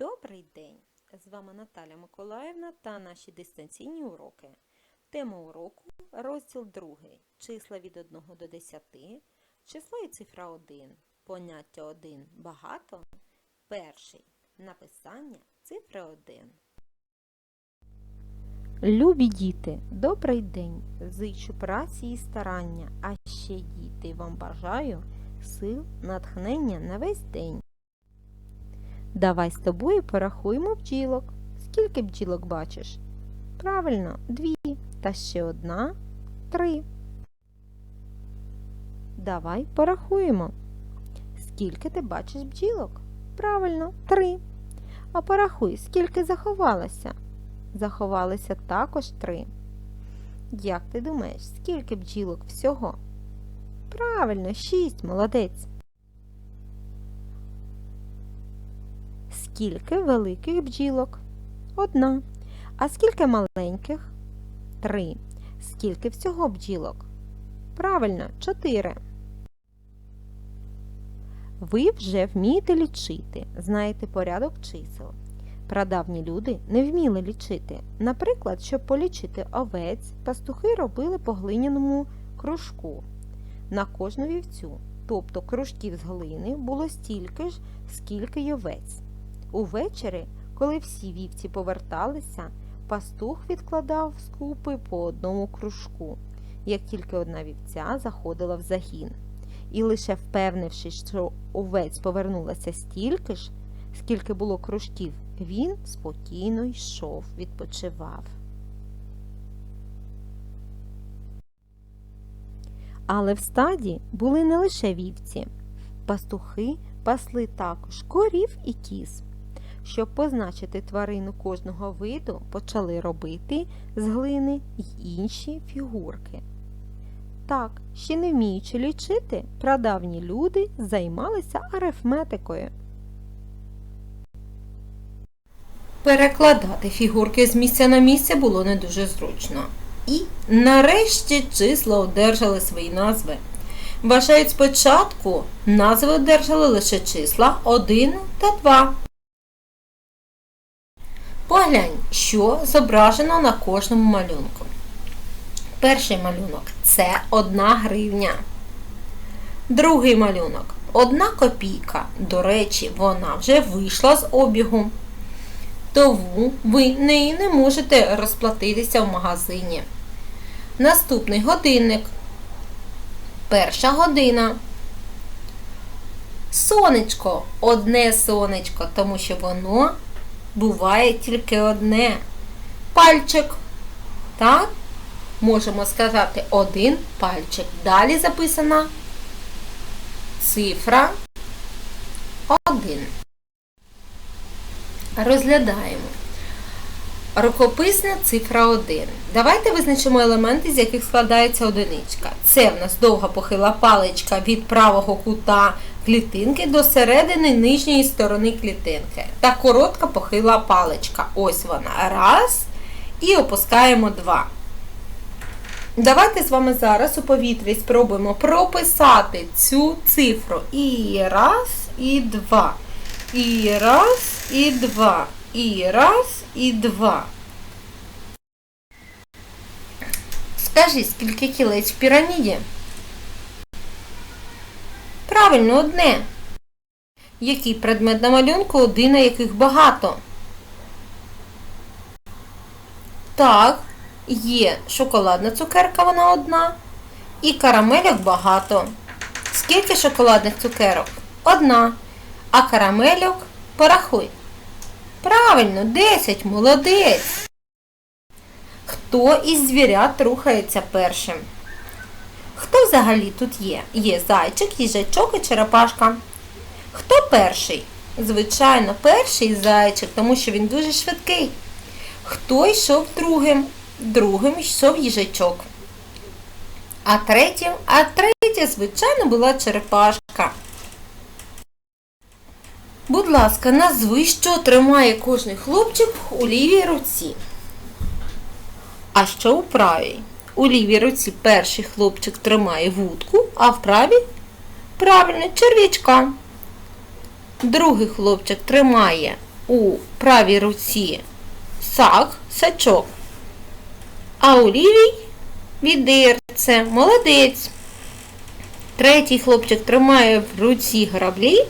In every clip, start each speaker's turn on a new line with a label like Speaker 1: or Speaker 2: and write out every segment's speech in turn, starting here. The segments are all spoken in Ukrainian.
Speaker 1: Добрий день! З вами Наталя Миколаївна та наші дистанційні уроки. Тема уроку розділ 2. Числа від 1 до 10. Число і цифра 1. Поняття 1 багато. Перший. Написання цифри 1. Любі діти, добрий день! Зичу праці і старання, а ще діти вам бажаю сил, натхнення на весь день. Давай з тобою порахуємо бджілок. Скільки бджілок бачиш? Правильно, дві. Та ще одна три. Давай порахуємо. Скільки ти бачиш бджілок? Правильно, три. А порахуй, скільки заховалося? Заховалося також три. Як ти думаєш, скільки бджілок всього? Правильно, шість, молодець. Скільки великих бджілок? Одна. А скільки маленьких? Три. Скільки всього бджілок? Правильно, чотири. Ви вже вмієте лічити, знаєте порядок чисел. Прадавні люди не вміли лічити. Наприклад, щоб полічити овець, пастухи робили по глиняному кружку на кожну вівцю. Тобто кружків з глини було стільки ж, скільки й овець. Увечері, коли всі вівці поверталися, пастух відкладав з купи по одному кружку, як тільки одна вівця заходила в загін. І лише впевнившись, що овець повернулося стільки ж, скільки було кружків, він спокійно йшов, відпочивав. Але в стаді були не лише вівці. Пастухи пасли також корів і кіз. Щоб позначити тварину кожного виду, почали робити з глини й інші фігурки. Так, ще не вміючи лічити, прадавні люди займалися арифметикою. Перекладати фігурки з місця на місце було не дуже зручно. І нарешті числа одержали свої назви. Вважають спочатку назви одержали лише числа 1 та 2. Поглянь, що зображено на кожному малюнку. Перший малюнок це 1 гривня. Другий малюнок 1 копійка. До речі, вона вже вийшла з обігу. Тому ви нею не можете розплатитися в магазині. Наступний годинник. Перша година. Сонечко. Одне сонечко, тому що воно буває тільки одне. Пальчик. Так? Можемо сказати один пальчик. Далі записана цифра 1. Розглядаємо. Рукописна цифра 1. Давайте визначимо елементи, з яких складається одиничка. Це в нас довга похила паличка від правого кута клітинки до середини нижньої сторони клітинки. Та коротка похила паличка. Ось вона. Раз. І опускаємо два. Давайте з вами зараз у повітрі спробуємо прописати цю цифру. І раз, і два. І раз, і два. І раз, і два. Скажи, скільки кілець в піраміді? Правильно, одне. Який предмет на малюнку, один, а яких багато? Так, є шоколадна цукерка, вона одна. І карамельок багато. Скільки шоколадних цукерок? Одна. А карамельок порахуй. Правильно, 10, молодець. Хто із звірят рухається першим? Хто взагалі тут є? Є зайчик, їжачок і черепашка. Хто перший? Звичайно, перший зайчик, тому що він дуже швидкий. Хто йшов другим? Другим йшов їжачок. А третім, а третя, звичайно, була черепашка. Будь ласка, назви, що тримає кожний хлопчик у лівій руці. А що у правій? У лівій руці перший хлопчик тримає вудку, а в правій правильно черв'ячка. Другий хлопчик тримає у правій руці сак, сачок, а у лівій відерце. Молодець. Третій хлопчик тримає в руці граблі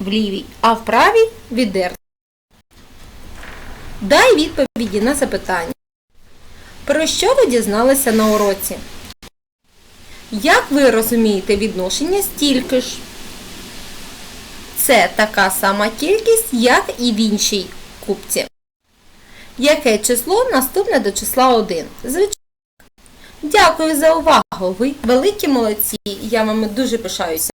Speaker 1: в лівій, а в правій відерце. Дай відповіді на запитання. Про що ви дізналися на уроці? Як ви розумієте відношення стільки ж? Це така сама кількість, як і в іншій купці. Яке число наступне до числа 1? Звичайно. Дякую за увагу. Ви великі молодці. Я вами дуже пишаюся.